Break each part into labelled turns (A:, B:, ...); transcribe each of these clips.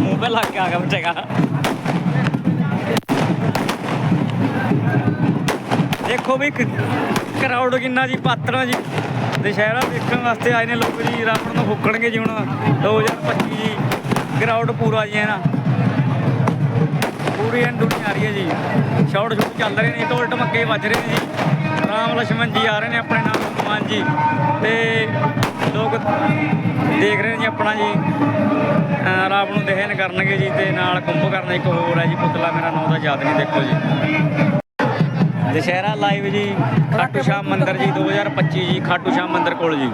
A: मुंबई लाग आगा बचेगा देखो भी ਕਰਾਊਡ ਕਿੰਨਾ ਜੀ, ਪਾਤਰਾਂ ਜੀ। ਦੁਸ਼ਹਿਰਾ ਦੇਖਣ ਵਾਸਤੇ ਆਏ ਨੇ ਲੋਕ ਜੀ, ਰਾਵਣ ਨੂੰ ਫੁੱਕਣਗੇ ਜੀ ਹੁਣ। 2025 ਜੀ ਕਰਾਊਡ ਪੂਰਾ ਜੀ ਹੈ ਨਾ ਪੂਰੀ ਐਨ ਦੁਨੀਆ ਆ ਰਹੀ ਹੈ ਜੀ। ਸ਼ਾਟ ਸ਼ੂਟ ਚੱਲ ਰਹੇ ਨੇ ਢੋਲ ਢਮੱਕੇ ਵੱਜ ਰਹੇ ਨੇ ਜੀ। ਰਾਮ ਲక్ష్మణ ਜੀ ਆ ਰਹੇ ਨੇ ਆਪਣੇ ਨਾਮ ਹਨੂਮਾਨ ਜੀ। ਤੇ ਲੋਕ ਦੇਖ ਰਹੇ ਨੇ ਜੀ ਆਪਣਾ ਜੀ। ਰਾਵਣ ਨੂੰ ਦਹਨ ਕਰਨਗੇ ਜੀ ਤੇ ਨਾਲ ਕੁੰਭ ਕਰਨਾ ਇੱਕ ਹੋਰ ਹੈ ਜੀ ਪੁਤਲਾ ਮੇਰਾ ਨਾਮ ਦਾ, ਯਾਦ ਨਹੀਂ ਦੇਖੋ ਜੀ। ਦੁਸ਼ਹਿਰਾ ਲਾਈਵ ਜੀ, ਖਾਟੂ ਸ਼ਾਮ ਮੰਦਿਰ ਜੀ 2025 ਜੀ, ਖਾਟੂ ਸ਼ਾਮ ਮੰਦਿਰ ਕੋਲ ਜੀ।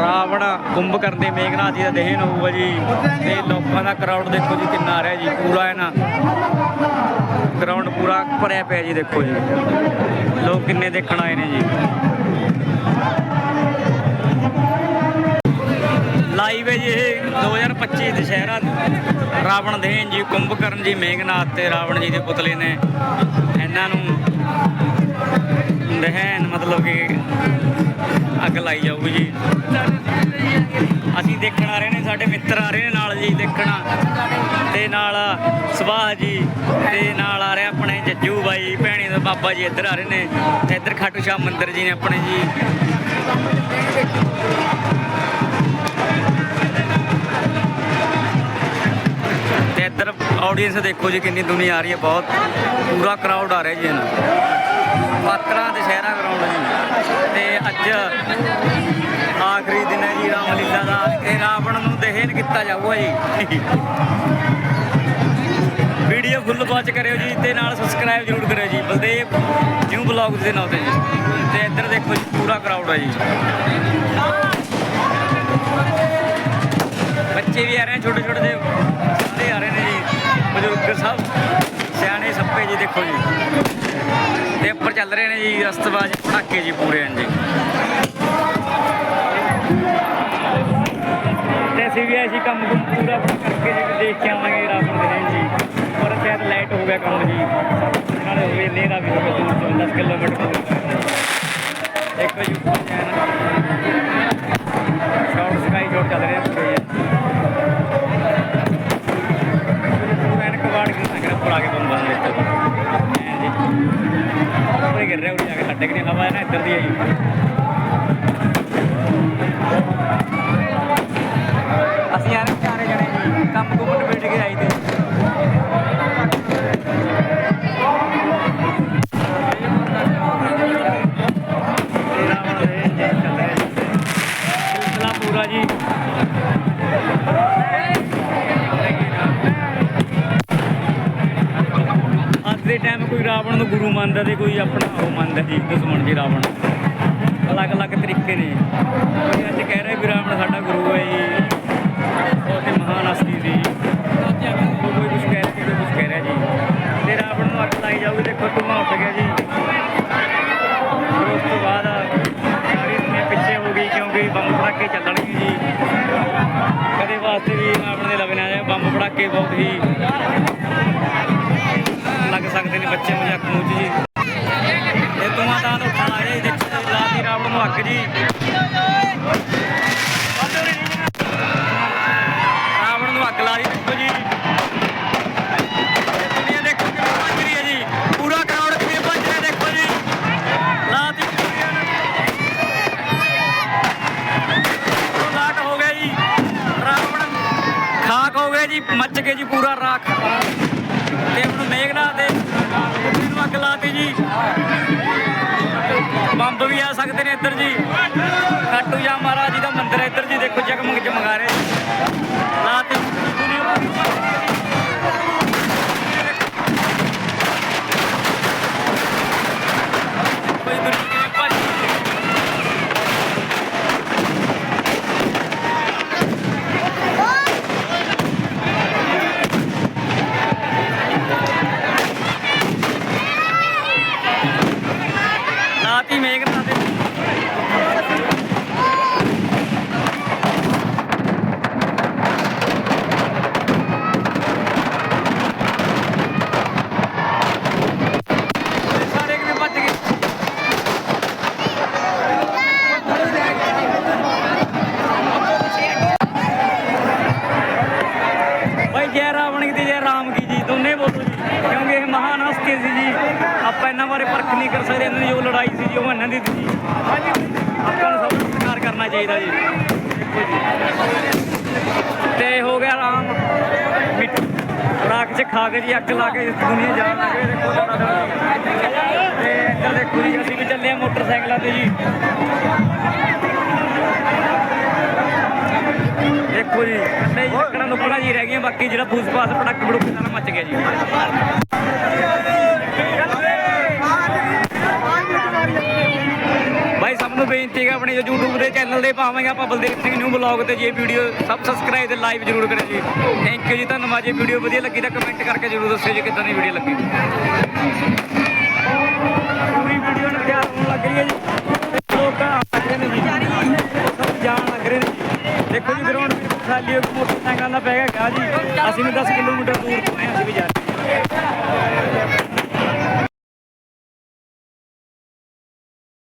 A: ਰਾਵਣ ਕੁੰਭ ਕਰਦੇ ਮੇਘਨਾਥ ਜੀ ਦਾ ਦਹਨ ਹੋਊਗਾ ਜੀ। ਤੇ ਲੋਕਾਂ ਦਾ ਕਰਾਊਡ ਦੇਖੋ ਜੀ ਕਿੰਨਾ ਆ ਰਿਹਾ ਜੀ, ਪੂਰਾ ਹੈ ਨਾ ਗਰਾਊਂਡ ਪੂਰਾ ਭਰਿਆ ਪਿਆ ਜੀ, ਦੇਖੋ ਜੀ। ਲੋਕ ਕਿੰਨੇ ਦੇਖਣ ਆਏ ਨੇ ਜੀ। ਲਾਈਵ ਹੈ ਜੀ ਇਹ 2025 ਦੁਸ਼ਹਿਰਾ ਰਾਵਣ ਦਹਨ ਜੀ, ਕੁੰਭਕਰਨ ਜੀ, ਮੇਘਨਾਥ ਤੇ ਰਾਵਣ ਜੀ ਦੇ ਪੁਤਲੇ ਨੇ ਇਹਨਾਂ ਨੂੰ ਦਹਨ ਮਤਲਬ ਕਿ ਅੱਗ ਲਾਈ ਜਾਊਗੀ ਜੀ। ਅਸੀਂ ਦੇਖਣ ਆ ਰਹੇ ਨੇ, ਸਾਡੇ ਮਿੱਤਰ ਆ ਰਹੇ ਨੇ ਨਾਲ ਜੀ ਦੇਖਣਾ। ਤੇ ਨਾਲ ਸੁਭਾਅ ਜੀ, ਤੇ ਨਾਲ ਆ ਰਿਹਾ ਆਪਣੇ ਜੱਜੂ ਬਾਈ, ਭੈਣੀ ਦਾ ਬਾਬਾ ਜੀ ਇੱਧਰ ਆ ਰਹੇ ਨੇ। ਤੇ ਇੱਧਰ ਖਾਟੂ ਸ਼ਾਹ ਮੰਦਿਰ ਜੀ ਨੇ ਆਪਣੇ ਜੀ। ਆਡੀਅנס ਦੇਖੋ ਜੀ ਕਿੰਨੀ ਦੁਨੀਆ ਆ ਰਹੀ ਹੈ, ਬਹੁਤ ਪੂਰਾ ਕਰਾਊਡ ਆ ਰਿਹਾ ਜੀ ਇਹਨਾਂ ਪਾਤਰਾ ਦੁਸ਼ਹਿਰਾ ਗਰਾਊਂਡ ਜੀ। ਤੇ ਅੱਜ ਆਖਰੀ ਦਿਨ ਹੈ ਜੀ ਰਾਮਲੀਲਾ ਦਾ। ਇਹ ਰਾਵਣ ਨੂੰ ਦਹਨ ਕੀਤਾ ਜਾਊਗਾ ਜੀ। ਵੀਡੀਓ ਫੁੱਲ ਵਾਚ ਕਰਿਓ ਜੀ ਤੇ ਨਾਲ ਸਬਸਕ੍ਰਾਈਬ ਜ਼ਰੂਰ ਕਰਿਓ ਜੀ। ਬਲਦੇਵ ਨਿਊ ਬਲੌਗਸ ਦੇ ਨਾਂ ਤੇ ਜੀ। ਤੇ ਇੱਧਰ ਦੇਖੋ ਜੀ, ਪੂਰਾ ਕਰਾਊਡ ਹੈ ਜੀ। ਬੱਚੇ ਵੀ ਆ ਰਹੇ ਛੋਟੇ ਛੋਟੇ ਜਿਹੇ ਸਾਰੇ ਆ ਰਹੇ ਨੇ ਜੀ ਬਜ਼ੁਰਗ ਸਭ ਸਿਆਣੇ ਸੱਪੇ ਜੀ ਦੇਖੋ ਜੀ। ਤੇ ਉੱਪਰ ਚੱਲ ਰਹੇ ਨੇ ਜੀ ਅਸਤਬਾਜ ਪਟਾਕੇ ਜੀ ਪੂਰੇ ਹਨ ਜੀ। ਤੇ ਅਸੀਂ ਵੀ ਅਸੀਂ ਕੰਮ ਕੁੰਮ ਪੂਰਾ ਕਰਕੇ ਜੀ, ਦੇਖ ਕੇ ਆਵਾਂਗੇ ਰਾਵਣ ਦੇ ਜੀ। ਪਰ ਸ਼ਾਇਦ ਲਾਈਟ ਹੋ ਗਿਆ ਕੰਮ ਜੀ। ਨਾਲੇ ਵੇਲੇ ਦਾ ਵੀ ਹੋ ਗਿਆ 10 ਕਿਲੋਮੀਟਰ ਜਾ ਕੇ ਸਾਡੇ ਕਿ ਹਵਾ ਹੈ ਨਾ ਇੱਧਰ ਦੀ ਹੈ ਰਾਵਣ ਨੂੰ ਗੁਰੂ ਮੰਨਦਾ ਤੇ ਕੋਈ ਆਪਣਾ ਉਹ ਮੰਨਦਾ ਜੀ, ਦੁਸ਼ਮਣ ਜੀ ਰਾਵਣ। ਅਲੱਗ-ਅਲੱਗ ਤਰੀਕੇ ਨੇ। ਕੋਈ ਅੱਜ ਕਹਿ ਰਿਹਾ ਵੀ ਰਾਵਣ ਸਾਡਾ ਗੁਰੂ ਹੈ ਜੀ। ਉਹ ਤੇ ਮਹਾਨ ਹਸਤੀ ਸੀ। ਕੋਈ ਕੋਈ ਕੁਝ ਕਹਿ ਰਿਹਾ, ਕੋਈ ਕੁਝ ਕਹਿ ਰਿਹਾ ਜੀ। ਤੇ ਰਾਵਣ ਨੂੰ ਅੱਗ ਲਾਈ ਜਾਊਗੀ ਦੇਖੋ ਧੂੰਆਂ ਉੱਠ ਗਿਆ ਜੀ। ਫਿਰ ਉਸ ਤੋਂ ਬਾਅਦ ਸਾਰੀ ਦੁਨੀਆ ਪਿੱਛੇ ਹੋ ਗਈ ਕਿਉਂਕਿ ਬੰਬ ਪੜਾਕੇ ਚੱਲਣਗੇ ਜੀ। ਕਦੇ ਵਾਸਤੇ ਵੀ ਰਾਵਣ ਦੇ ਲੱਗਣੇ ਆ ਬੰਬ ਪੜਾਕੇ ਬਹੁਤ ਹੀ ਸਕਦੇ ਨੇ ਬੱਚੇ ਮਜ਼ਾਕ ਨੂੰ ਜੀ ਇਹ ਧੂਆਂ ਤਾਂ ਉੱਠਣ ਆ ਜੀ, ਦੇਖੋ ਜੀ ਲਾਤੀ ਰਾਵਣ ਨੂੰ ਅੱਗ ਜੀ। ਰਾਵਣ ਨੂੰ ਅੱਗ ਲਾ ਦੀ ਦੇਖੋ ਹੋ ਗਿਆ ਜੀ। ਜੀ, ਮੱਚ ਕੇ ਜੀ ਪੂਰਾ ਰਾਖ। ਲਾਤੀ ਜੀ। ਬੰਬ ਵੀ ਆ ਸਕਦੇ ਨੇ ਇੱਧਰ ਜੀ। ਖਾਟੂ ਜਾ ਮਹਾਰਾਜ ਸਕਦੇ ਇਹਨਾਂ ਦੀ ਜੋ ਲੜਾਈ ਸੀ ਜੀ ਉਹ ਇਹਨਾਂ ਦੀ ਸੀ ਆਪਾਂ ਨੂੰ ਸਭ ਨੂੰ ਸਤਿਕਾਰ ਕਰਨਾ ਚਾਹੀਦਾ ਜੀ। ਤੇ ਹੋ ਗਿਆ ਆਰਾਮ। ਰਾਖ ਚ ਖਾ ਕੇ ਜੀ ਅੱਗ ਲਾ ਕੇ ਦੁਨੀਆ ਜਾਣ ਲੱਗੇ ਦੇਖੋ ਤੇ ਇੱਧਰ ਦੇਖੋ ਜੀ ਅਸੀਂ ਵੀ ਚੱਲੇ ਆ ਮੋਟਰਸਾਈਕਲਾਂ ਤੇ ਜੀ। ਦੇਖੋ ਜੀ ਕੱਲੇ ਜੀ ਲੱਕੜਾਂ ਲੁਕੜਾਂ ਜੀ ਰਹਿ ਗਈਆਂ ਬਾਕੀ ਜਿਹੜਾ ਫੂਸ ਪਾਸ ਪਟਾਕੇ ਪੜੂਕੇ ਸਾਰਾ ਮੱਚ ਗਿਆ ਜੀ ਭਾਈ ਸਭ ਨੂੰ ਬੇਨਤੀ ਹੈ ਆਪਣੇ ਜੋ YouTube ਦੇ ਚੈਨਲ ਦੇ ਪਾਵਾਂਗੇ ਆਪਾਂ ਬਲਦੇਵ ਸਿੰਘ ਨੂੰ ਬਲੌਗ ਤੇ ਜੇ ਵੀਡੀਓ ਸਭ ਸਬਸਕ੍ਰਾਈਬ ਤੇ ਲਾਈਵ ਜ਼ਰੂਰ ਕਰਿਓ ਜੀ। ਥੈਂਕ ਯੂ ਜੀ, ਧੰਨਵਾਦ ਜੇ। ਵੀਡੀਓ ਵਧੀਆ ਲੱਗੀ ਤਾਂ ਕਮੈਂਟ ਕਰਕੇ ਜ਼ਰੂਰ ਦੱਸਿਓ ਜੀ ਕਿੱਦਾਂ ਦੀ ਵੀਡੀਓ ਲੱਗੀ। ਪੂਰੀ ਵੀਡੀਓ ਨੂੰ ਤਿਆਰ ਹੋਣ ਲੱਗ ਰਹੀ ਹੈ ਜੀ। ਲੋਕ ਆ ਰਹੇ ਨੇ ਜੀ। ਸਭ ਜਾਣ ਲੱਗ ਰਹੇ ਨੇ ਦੇਖੋ ਜੀ ਗਰਾਊਂਡ ਖਾਲੀ ਹੋ ਕੇ ਮੋਟਰਸਾਈਕਲਾਂ ਦਾ ਪੈ ਗਿਆ ਜੀ। ਅਸੀਂ ਵੀ 10 ਕਿਲੋਮੀਟਰ ਦੂਰ ਤੋਂ ਆਏ ਅਸੀਂ ਵੀ ਜਾ ਰਹੇ